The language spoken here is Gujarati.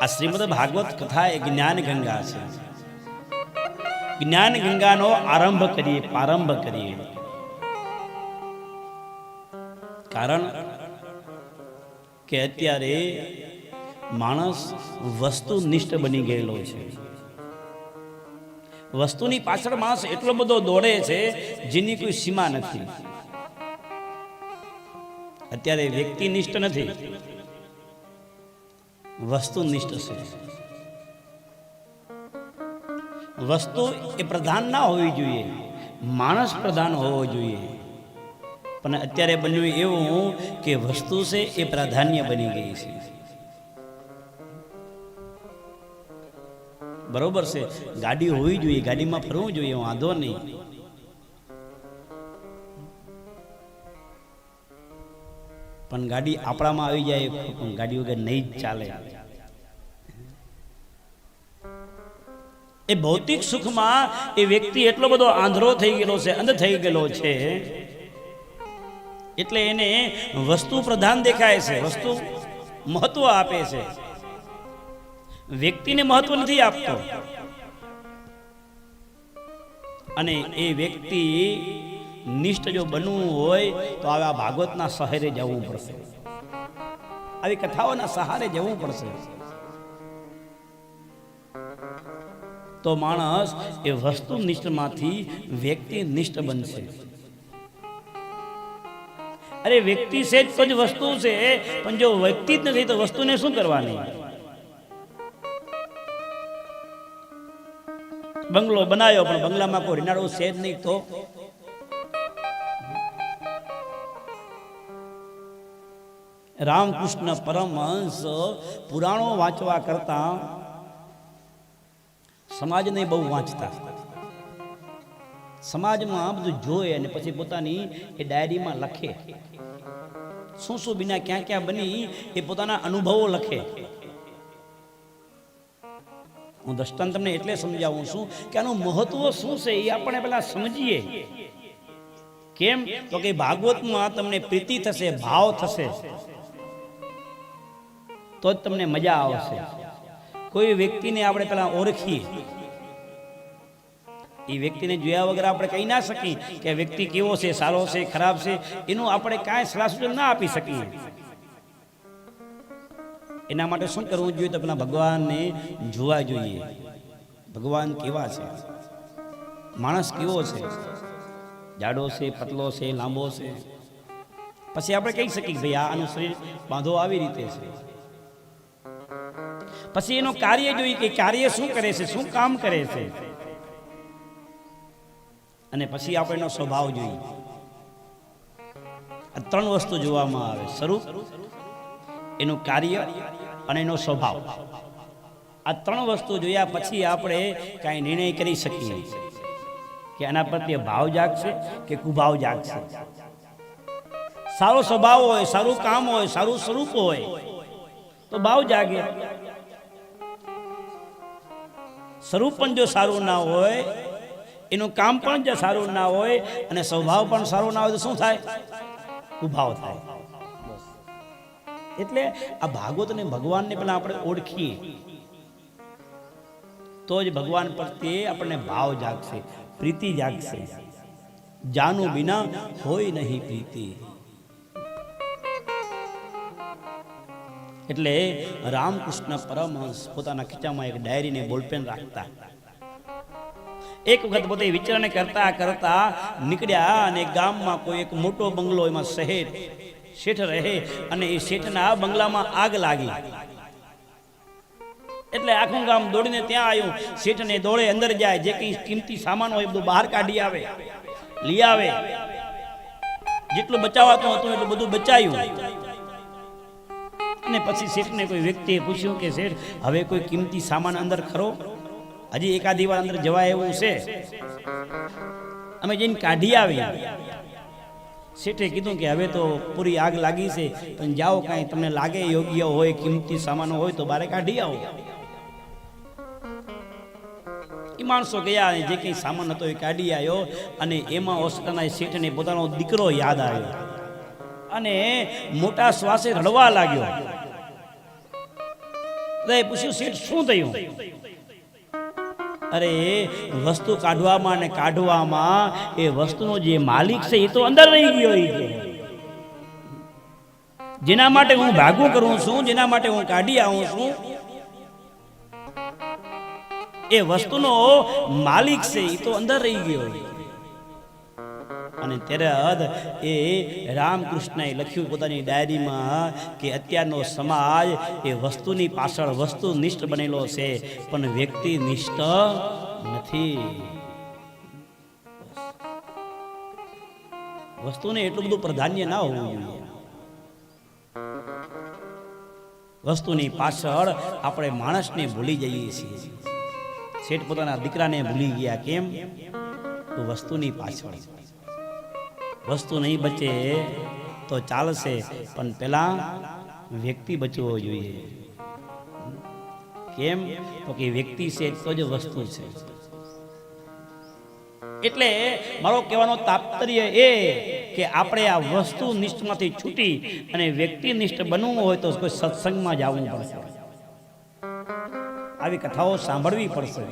આ શ્રીમદ ભાગવત કથા એ જ્ઞાન ગંગા છે. જ્ઞાન ગંગાનો આરંભ કરીએ, પ્રારંભ કરીએ. કારણ કે અત્યારે માણસ વસ્તુનિષ્ઠ બની ગયેલો છે. વસ્તુની પાછળ માણસ એટલો બધો દોડે છે જેની કોઈ સીમા નથી. અત્યારે વ્યક્તિનિષ્ઠ નથી. વસ્તુનિષ્ઠ છે. વસ્તુ એ પ્રધાન ના હોવી જોઈએ. માણસ પ્રધાન હોવો જોઈએ. પણ અત્યારે બન્યું એવું કે વસ્તુ છે એ પ્રાધાન્ય બની ગઈ છે. બરોબર છે? ગાડી હોવી જોઈએ, ગાડીમાં ફરવું જોઈએ, વાંધો નહીં. પણ ગાડી આપણામાં આવી જાય, પણ ગાડી વગર નહીં જ ચાલે. એ ભૌતિક સુખમાં એ વ્યક્તિ એટલો બધો આંધળો થઈ ગયેલો છે, અંધ થઈ ગયેલો છે. એટલે એને વસ્તુ પ્રધાન દેખાય છે, વસ્તુ મહત્વ આપે છે. વ્યક્તિને મહત્વ નથી આપતો. અને એ વ્યક્તિ નિષ્ઠ જો બનવું હોય તો આવા ભાગવતના સહારે જવું પડશે. આવી કથાઓના સહારે જવું પડશે. તો માણસ એ વસ્તુ નિષ્ઠમાંથી વ્યક્તિ નિષ્ઠ બનશે. અરે વ્યક્તિ છે તો જ વસ્તુ છે, પણ જો વ્યક્તિ જ નથી તો વસ્તુને શું કરવાની? બંગલો બનાવ્યો, પણ બંગલામાં કોઈ રીનાળો છે જ નહીં તો? રામકૃષ્ણ પરમહંસ પુરાણો વાંચવા કરતા સમાજને બહુ વાંચતા. સમાજમાં બધું જોઈ અને પછી પોતાની એ ડાયરીમાં લખે. શું શું બિના ક્યાં ક્યાં બની એ પોતાના અનુભવો લખે. હું દ્રષ્ટાંત તમને એટલે સમજાવું છું કે આનું મહત્વ શું છે એ આપણે પેલા સમજીએ. કેમ? તો કે ભાગવતમાં તમને પ્રીતિ થશે, ભાવ થશે. તો જ તમને મજા આવશે. કોઈ વ્યક્તિને આપણે પેલા ઓળખીએ. એ વ્યક્તિને જોયા વગર આપણે કહી ના શકીએ કે વ્યક્તિ કેવો છે, સારો છે, ખરાબ છે, એનું આપણે કાંઈ સલાહ સૂચન ના આપી શકીએ. એના માટે શું કરવું જોઈએ તો પેલા ભગવાનને જોવા જોઈએ. ભગવાન કેવા છે? માણસ કેવો છે? જાડો છે, પતલો છે, લાંબો છે? પછી આપણે કહી શકીએ ભાઈ આનું શરીર બાંધો આવી રીતે છે. પછી એનું કાર્ય જોઈએ કે કાર્ય શું કરે છે, શું કામ કરે છે? અને પછી આપણે એનો સ્વભાવ જોઈએ. આ ત્રણ વસ્તુ જોવામાં આવે. સ્વરૂપ, એનું કાર્ય અને એનો સ્વભાવ. આ ત્રણ વસ્તુ જોયા પછી આપણે કાંઈ નિર્ણય કરી શકીએ. કે આના પ્રત્યે ભાવ જાગશે કે કુભાવ જાગશે. સારો સ્વભાવ હોય, સારું કામ હોય, સારું સ્વરૂપ હોય, તો ભાવ જાગે. સ્વરૂપ પણ જો સારું ના હોય, એનું કામ પણ જો સારું ના હોય અને સ્વભાવ પણ સારો ના હોય તો શું થાય? ઉભાવ થાય. એટલે આ ભાગવતને ભગવાનને પણ આપણે ઓળખીએ. તો જ ભગવાન પ્રત્યે આપણને ભાવ જાગશે, પ્રીતિ જાગશે. જાનું વિના હોય નહીં પ્રીતિ. એટલે રામકૃષ્ણ પરમહંસ પોતાના ખીચામાં એક ડાયરીને બોલપેન રાખતા. એક વખત પોતે વિચારણ કરતા કરતા નીકળ્યા અને ગામમાં કોઈ એક મોટો બંગલો એમાં શહેર શેઠ રહે અને એ શેઠના બંગલામાં આગ લાગી. એટલે આખું ગામ દોડીને ત્યાં આવ્યું. શેઠને દોડે અંદર જાય, જે કંઈ કિંમતી સામાન હોય બધું બહાર કાઢી આવે. લઈ આવે. જેટલું બચાવાતું હતું એટલું બધું બચાયું. અને પછી શેઠને કોઈ વ્યક્તિએ પૂછ્યું કે, શેઠ, હવે કોઈ કિંમતી સામાન અંદર ખરો? હજી એકાદી વાર અંદર જવાય એવું છે? અમે જઈને કાઢી આવી શેઠે કીધું કે, હવે તો પૂરી આગ લાગી છે, પણ જાઓ કાંઈ તમને લાગે યોગ્ય હોય, કિંમતી સામાનો હોય તો બારે કાઢી આવો. એ માણસો ગયા અને જે કંઈ સામાન હતો એ કાઢી આવ્યો અને એમાં ઓસ્ટના શેઠને પોતાનો દીકરો યાદ આવ્યો. અને મોટા શ્વાસે રડવા લાગ્યો. બધાએ પૂછ્યું, શેઠ, શું થયું? અરે, વસ્તુ કાઢવામાં ને કાઢવામાં એ વસ્તુનો જે માલિક છે એ તો અંદર રહી ગયો જેના માટે હું ભાગું કરું છું, જેના માટે હું કાઢી આવું છું, એ વસ્તુનો માલિક છે એ તો અંદર રહી ગયો અને ત્યારે એ રામકૃષ્ણએ લખ્યું પોતાની ડાયરીમાં કે અત્યારનો સમાજ એ વસ્તુની પાછળ વસ્તુનિષ્ઠ બનેલો છે, પણ વ્યક્તિ નિષ્ઠ નથી. વસ્તુને એટલું બધું પ્રાધાન્ય ના હોવું જોઈએ. વસ્તુની પાછળ આપણે માણસને ભૂલી જઈએ છીએ. શેઠ પોતાના દીકરાને ભૂલી ગયા કેમ? તો વસ્તુની પાછળ. વસ્તુ નહીં બચે તો ચાલશે, પણ પેલા વ્યક્તિ બચવો જોઈએ. કેમ? તો કે વ્યક્તિ છે તો જ વસ્તુ છે. એટલે મારો કહેવાનો તાત્પર્ય એ કે આપણે આ વસ્તુ નિષ્ઠમાંથી છૂટી અને વ્યક્તિનિષ્ઠ બનવું હોય તો કોઈ સત્સંગમાં જવું પડશે. આવી કથાઓ સાંભળવી પડશે.